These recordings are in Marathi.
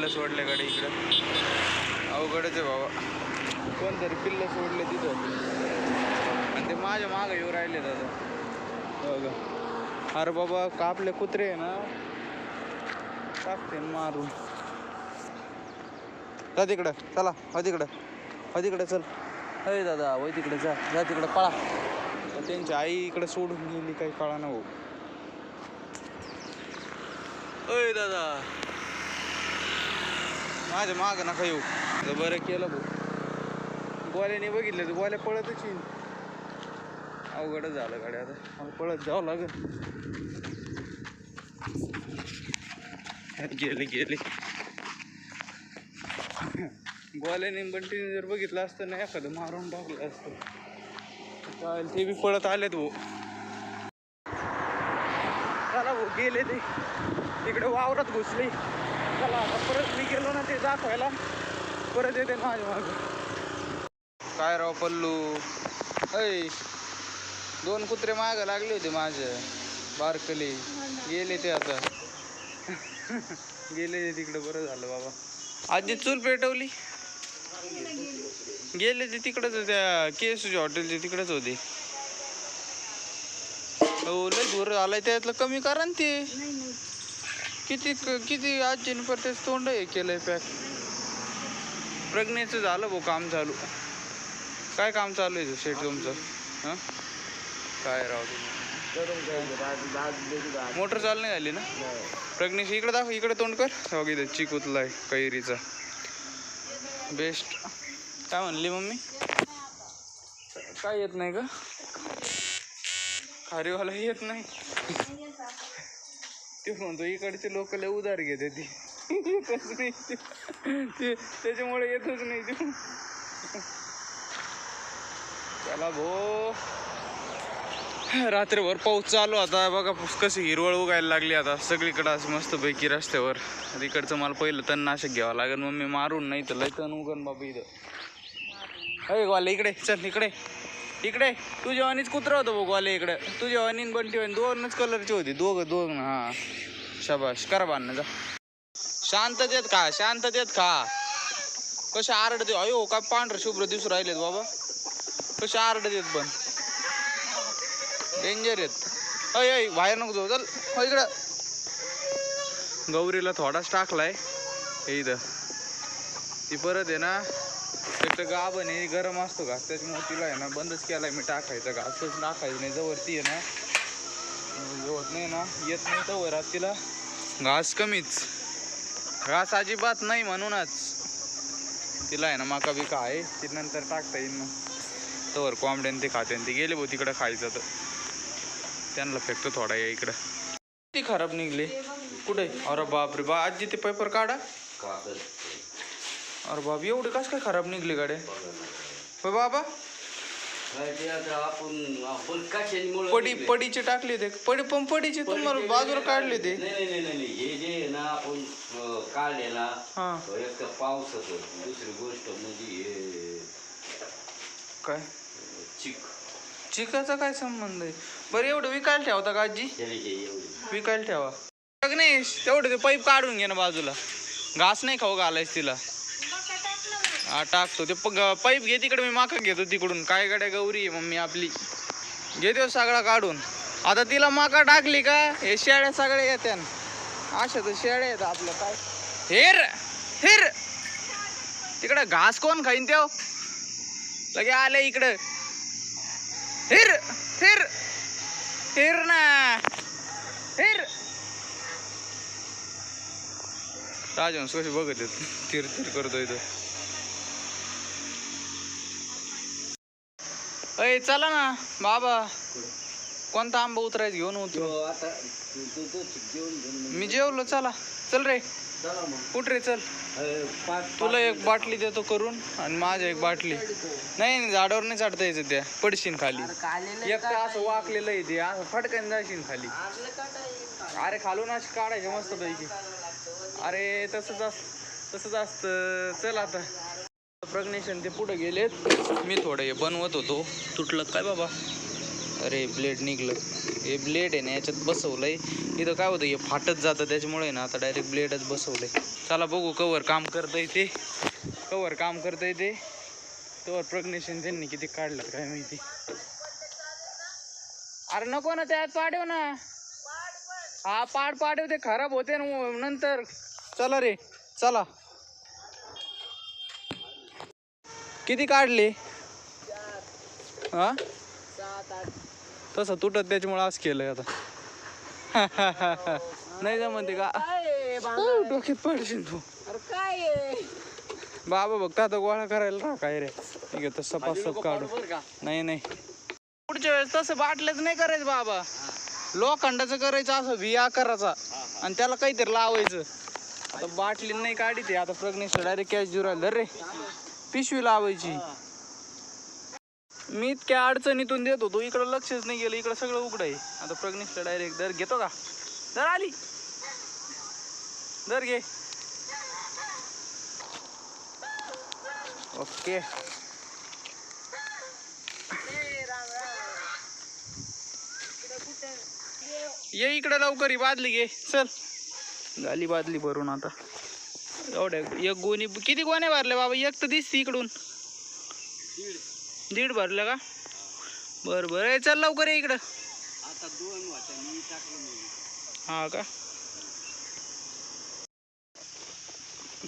पिल्लं सोडले गाडी इकडं. अवघडच आहे बाबा. कोणतरी पिल्लं सोडले तिथं. आणि ते माझ्या मागं येऊ राहिले दादा बघा अरे बाबा कापले कुत्रे आहे ना. टाकते मारून. जा तिकडं. चला हो तिकडं. हो तिकडं चल. अय दादा वय तिकडे जा. जा तिकडं पळा. त्यांची आई इकडे सोडून गेली काही कळा ना भाऊ. अय दादा. माझ्या माग नका येऊ. तर बरं केलं भाऊ. गोल्याने बघितलं तर गोल्या पळतच येईल अवघडच झालं गाड्या आता. मला पळत जावं लागेल. गेले गेले. गोल्याने बंटीने जर बघितलं असतं ना एखादं मारून टाकलं असतं. चालेल ते बी पळत आलेत भाऊ. चला भाऊ गेले ते. तिकडे वावरात घुसले. चला आता परत मी गेलो ना ते दाखवायला. परत येते माझ्या मागं. काय राव पल्लू? ऐ दोन कुत्रे मागं लागले होते माझे. बारकले. गेले ते आता. गेले ते तिकडे बरं झालं बाबा. आजी चूल पेटवली? गेले ते तिकडंच त्या केस हॉटेलचे तिकडेच होते. हो लय दूर आलाय त्यातलं कमी करा ना ते. किती किती आजीने पर तेच तोंड हे केलंय पॅक. प्रज्ञेचं झालं भाऊ काम चालू. काय काम चालू आहे शेट तुमचं? हां? काय राव मोटर चालू नाही झाली ना? प्रज्ञेश इकडे दाखव इकडे तोंड कर. हो, बघितलं चिक उतलाय कैरीचा. बेस्ट काय म्हणली मम्मी? काय येत नाही का? खारीवाला येत नाही. ते म्हणतो इकडचे लोक लय उधार घेते ती. येतच नाही ते. त्याच्यामुळे येतच नाही ते. चला भो. रात्रभर पाऊस चालू आता. बघा कशी हिरवळ उगायला लागली आता. सगळीकडं असं मस्त पैकी रस्त्यावर इकडचं मला पहिलं तणनाशक घ्यावं लागेल. मग मी मारून नाही तर लय तण उगन बाबा इथं. अरे वाले इकडे चल इकडे. इकडे तुझ्या वाणीच कुत्रा होतं बघू आले इकडे. तुझ्या वाणी आणि बंटी वाणी दोनच कलरची होती. दोघं दोघं हा. शबाश करा बांधणं जा. शांततेत खा शांततेत खा. कशा आरडते. अयो का पांढर शुभ्र दिवस राहिलेत बाबा. कशा आरडतेत पण. डेंजर आहेत. अय अय बाहेर नको जाऊ चल. हो इकडं. गौरीला थोडाच टाकलाय. हे इथं. ती परत आहे ना एक तर गाभण आहे गरम असतो घास त्याच्यामुळे तिला आहे ना बंदच केलाय मी टाकायचं घासच टाकायचं नाही जवळ ती आहे ना. होत नाही ना येत नाही तर वरात तिला. घास कमीच. घास अजिबात नाही म्हणूनच. तिला आहे ना माका बिका आहे ती नंतर टाकता येईल ना तवर कोंबड्यान ते खाते ते गेले भाऊ तिकडं खायचं तर. त्यांना फेकतो थोडा या इकडं. ती खराब निघले. कुठे? अरे बापरे बा आजी ते पेपर काढा. अरे बाप एवढे कस काय खराब निघले गाड्या होय बाबा. पडी पडीचे टाकले ते पडी पण पडीचे तुम्हाला बाजूला काढले ते नाही नाही नाही नाही हे जे ना आपण काढले ना एक तर पाऊस दुसरी गोष्ट म्हणजे काय? चिक. चिकाचा काय संबंध आहे? बरं एवढं विकायला ठेवता का आजी? विकायला ठेवा. प्रग्नेश तेवढं ते पाईप काढून घे ना बाजूला. घास नाही खाऊ घालायच तिला. हा टाकतो. ते पाईप घे तिकडे मी माका घेतो तिकडून. काय गाड्या गौरी आहे मम्मी आपली. घेतो सगळा काढून. आता तिला माका टाकली का? हे शेळ्या सगळ्या येत्या अशा तर शेळ्या येतात आपलं काय? हेर हेर. तिकडं घास कोण खाईन त्यो? लगे आले इकडं. हिर हिर. हिर ना. हिर. राजवंश कशी बघत आहेत? तीर तीर करतोय तो. अय चला ना बाबा. कोणता आंबा उतरायचं घेऊन होतो आता तू तू तो चिक जेवण घेऊन मी जेवलो चला. चल रे. चला मग. उठ रे चल. पाच तुला एक बाटली देतो करून आणि माझ्या एक बाटली. नाही नाही, झाडावर नाही चढता यायचं त्या. पडशीन खाली. एक तर असं वाकलेलं आहे ते. असं फटकन जाशील खाली. अरे खालून अशी काढायचे मस्त पैकी अरे तसंच असत तसंच असतं. चल आता. प्रग्नेशन ते पुढे गेलेत. मी थोडं हे बनवत होतो. तुटलं काय बाबा? अरे ब्लेड निघलं. हे ब्लेड आहे ना याच्यात बसवलंय. इथं काय होतं हे फाटत जातं त्याच्यामुळे ना आता डायरेक्ट ब्लेडच बसवलंय. चला बघू कवर काम करता ते. कवर काम करता ते. तोवर प्रग्नेशन त्यांनी किती काढलं काय माहिती. अरे नको ना त्यात पाडव ना. हा पाड पाडव ते खराब होते ना हो, नंतर. चला रे चला. किती काढले? हा? तसं तुटत त्याच्यामुळे आज केलंय आता. नाही जमते का? डोक्यात पडशील तू. बाबा बघता आता गोळा करायला राहा काय रे? ठीक आहे तसं पाच सप काढू. नाही नाही. पुढच्या वेळेस तसं बाटल्याच नाही करायचं बाबा. लोखंडाचं करायचं असं व्ही आकाराचा आणि त्याला काहीतरी लावायचं. आता बाटली नाही काढी ते आता प्रग्नेश डायरेक्ट कॅश राहिलं रे. पिशवी लावायची. मी इतक्या अडचणीतून देत होतो. इकडं लक्षच नाही गेलं. इकडं सगळं उघड आहे. आता प्रग्नेशला डायरेक्ट दर घेतो का? दर आली. दर घे. ओके. ये इकडे लवकर ही बादली घे. चल. झाली बादली भरून आता. एवढ्या एक गोणी किती गोण्या भरल्या बाबा? एक तर दिसती इकडून. दीड भरलं का? बर बर. चल लवकर ये इकडं. आता दोन नाही हा का?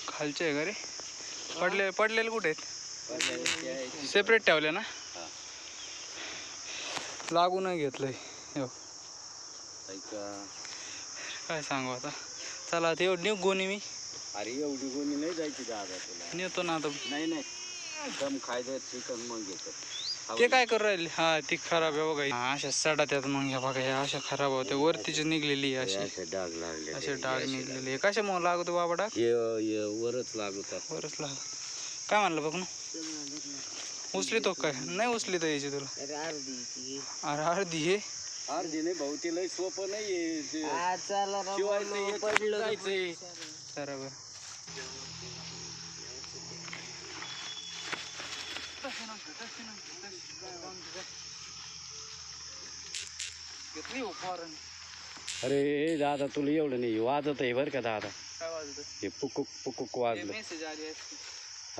खालचे आहे का रे? पडले पडलेले कुठे आहेत? सेपरेट ठेवले ना? लागून घेतलंय. हो. काय सांगू आता? चला एवढं नेऊ गोणी मी. अरे एवढी कोणी नाही जायची दादा तुला. नेतो ना आता. नाही नाही. दम खायचं चिकन मग घेतात ते काय करू राहिले? हा ती खराब आहे बघा हा, अशा सडा त्यात मग ह्या बघा ह्या अशा खराब होत्या. वरतीची निघलेली आहे अशी. असे डाग लागले असे डाग निघलेले आहे. कशामुळे लागतो बाबा डाग? हे हे वरच लागतात. वरच लाग काय म्हणलं बघ ना? उचली तो काय नाही उचली तर यायची तुला. अरे अर्धी हे? अर्धी नाही भाऊ ते लय सोपं नाही हो अरे दादा तुला एवढं नाही. वाजत आहे बरं का दादा? काय वाजत? हे पुकुक पुकुक वाजलं. मेसेज आली असते.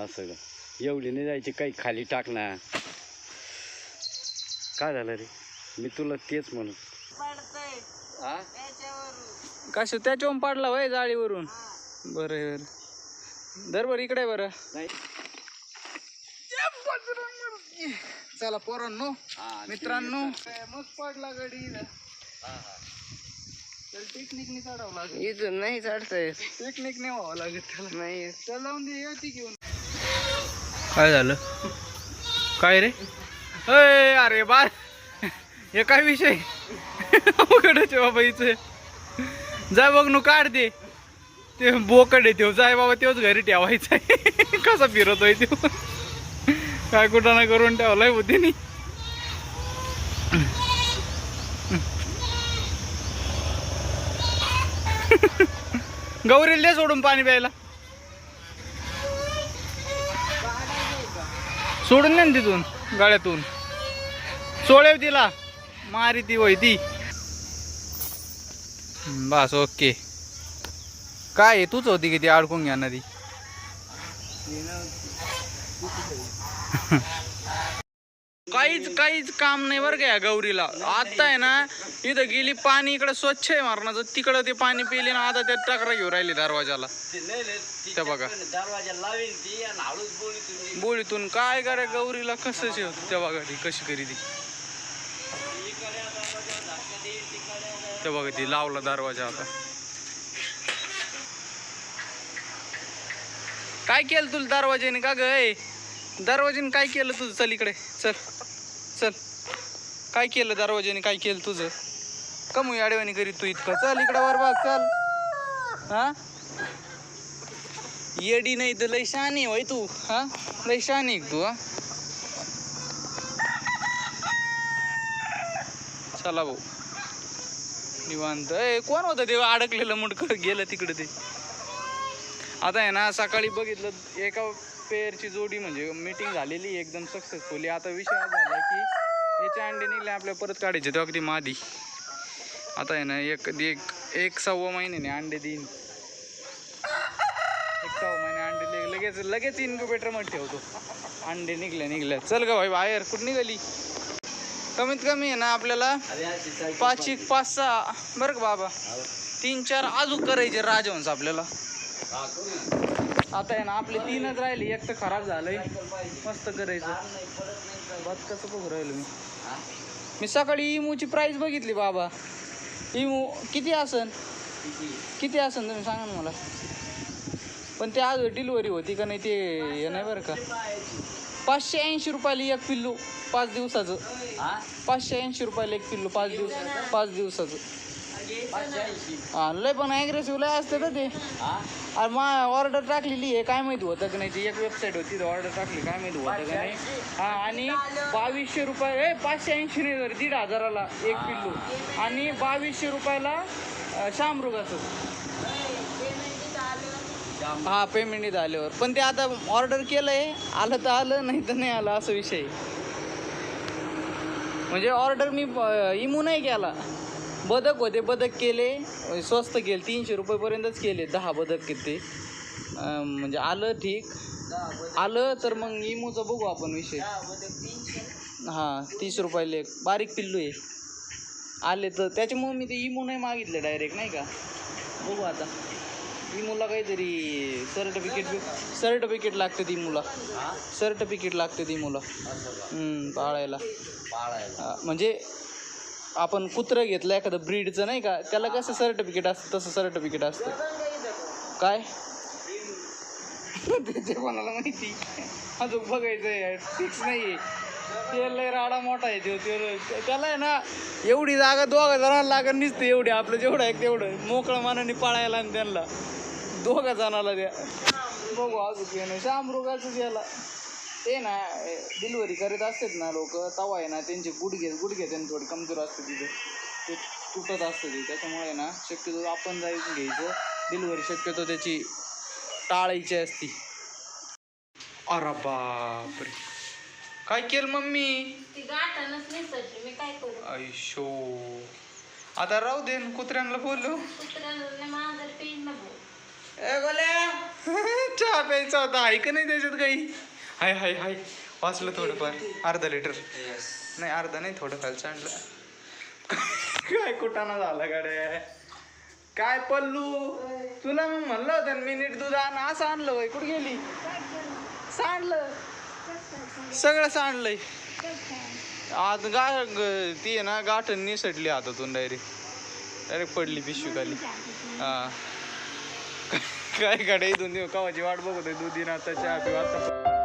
असं का? एवढी नाही जायची काही खाली टाक ना. काय झालं रे? मी तुला तेच म्हणून हा? कशा त्याच्यावरून पाडला वय जाळीवरून. बरं बरं. दर बरं इकडे बरं. नाही. चला पोरांनो मित्रांनो. मस्त पडला गडी तर पिकनिकने चढावं लागेल. इथून नाही चढतंय. पिकनिक व्हावं लागेल त्याला. नाही. चल लावून दे येते घेऊन. काय झालं? काय रे? अय अरे बा हे काय विषय? आहे बाबा इथे. जाय बघ नु काढ दे ते बोकड आहे तेवच आहे बाबा तेवच घरी ठेवायचा आहे. कसा फिरतोय तो. काय कुठं ना करून ठेवलाय बुद्धीनी. गौरीला दे सोडून पाणी प्यायला. सोडून दे ना तिथून गाड्यातून सोडेव तिला. मारी ती वय ती. बस ओके. काय आहे? तूच होती किती अडकून घ्या ती? काहीच काहीच काम नाही बरं का या गौरीला. आता आहे ना इथं गेली पाणी इकडे स्वच्छ आहे मारणाचं तिकडं ते पाणी पिले ना आता ते टकरा घेऊन राहिली दरवाजाला. त्या बघा. बोलीतून काय करा गौरीला कसं होत त्या बघा ती कशी करी ती. त्या बघा ती लावला दरवाजा आता. काय केलं तुला दरवाजाने? का गय दरवाजेने काय केलं तुझं? चल इकडे. चल. चल. काय केलं दरवाजेने? काय केलं तुझं? कमू आडव्याने करीत तू इतकं. चल इकडे वर बघ चल. हा? येडी नाही तर लय शानी होय तू. हा? लय शानी आहे तू हा? चला भाऊ. निवांत. ए कोण होतं ते? अडकलेलं मुडकं. गेलं तिकडे ते. आता आहे ना सकाळी बघितलं एका पेअरची जोडी म्हणजे मीटिंग झालेली एकदम सक्सेसफुली आता विषय झाला की याचे अंडे निघले आपल्या परत काढायचे तेव्हा अगदी मादी. आता आहे ना एक एक एक सव्वा महिन्याने अंडे देईन. एक सव्वा महिने अंडे लगेच लगेच इन्क्युबेटरमध्ये ठेवतो. अंडे निघले निघले. चल ग भाई बाहेर कुठं निघाली? कमीत कमी आहे ना आपल्याला पाच एक पाच सहा. बरं का बाबा? तीन चार अजून करायचे राजवंश आपल्याला. आता आहे ना आपले तीनच राहिले एक तर खराब झालंय. मस्त करायचं. बात कसं बघू राहिलो मी? मी सकाळी इमूची प्राइस बघितली बाबा इमू किती असन किती? असन तुम्ही सांगा ना मला पण ते आज डिलिव्हरी होती का नाही ते हे नाही बरं का पाचशे ऐंशी रुपयाला एक पिल्लू पाच दिवसाचं? पाचशे ऐंशी रुपयाला एक पिल्लू पाच दिवस पाच दिवसाचं लय पण ॲग्रेसिव्ह लय असते का ते? अरे मा ऑर्डर टाकलेली आहे काय माहिती होतं का नाही ती एक वेबसाईट होती ऑर्डर टाकली काय माहिती होतं का नाही. हा आणि बावीसशे रुपये ए पाचशे ऐंशी नाही जर दीड हजाराला एक पिल्लू. आणि बावीसशे रुपयाला शामरुगाचं. हा पेमेंट इथं आल्यावर. पण ते आता ऑर्डर केलंय आलं तर आलं नाही तर नाही आलं असं विषय. म्हणजे ऑर्डर मी इमू नाही केला. बदक होते बदक केले. स्वस्त केले तीनशे रुपयेपर्यंतच केले. दहा बदक किती? म्हणजे आलं ठीक. आलं तर मग इमूचं बघू आपण विषय. हां तीस रुपयाला एक बारीक पिल्लू आहे. आले तर त्याच्यामुळे मी ते इमू नाही मागितले डायरेक्ट नाही का? बघू आता. इमूला काहीतरी सर्टिफिकेट सर्टिफिकेट लागते ती मुला? सर्टिफिकेट लागते ती मुलं पाळायला. पाळायला. म्हणजे आपण कुत्रं घेतलं एखादं ब्रीडचं नाही का? त्याला कसं सर्टिफिकेट असतं तसं सर्टिफिकेट असतं. काय? त्याचे कोणाला माहिती. अजून बघायचं आहे फिक्स नाही आहे ते लय राडा मोठा आहे तो त्याला आहे ना एवढी जागा दोघा जणांना लागत नसते एवढी आपलं जेवढं आहे तेवढं. मोकळं मानाने पाळायला आणि त्यांना. दोघा जणाला द्या. बघू अजून ते याला. ते ना डिलिव्हरी करत असतात ना लोक तवा आहे ना त्यांचे गुडघे गुडघे त्यांनी थोडे कमजोर असते तिथे. ते तुटत असतं ते त्याच्यामुळे ना शक्यतो आपण जायचं घ्यायचं. डिलिव्हरी शक्यतो त्याची टाळायची असती. अरे बापरे. काय केलं मम्मी? ती गाठानच निसटली मी काय करू? आयुष्यो आता राहू दे न, कुत्र्यांना बोलू. कुत्र्याला माझं पेन न भाऊ ए गोल्या. चहा प्यायचा होता ऐक नाही त्याच्यात काही. हाय हाय हाय. वाचलं थोडंफार. अर्धा लिटर नाही अर्धा नाही थोडं खालचं आणलं काय कुटाणा झाला गाड्या काय पल्लू? तुला मग म्हणलं होतं मी नीट दूध आण. असं आणलं बाई कुठे गेली? सांडलं. सगळं सांडलंय. आज गा ग- ती आहे ना गाठण निसटली हातातून डायरेक्ट डायरेक्ट पडली पिशवी खाली हा. काय गाड्या इथून कवाची वाट बघतोय दुधी आता चहा पिऊ आता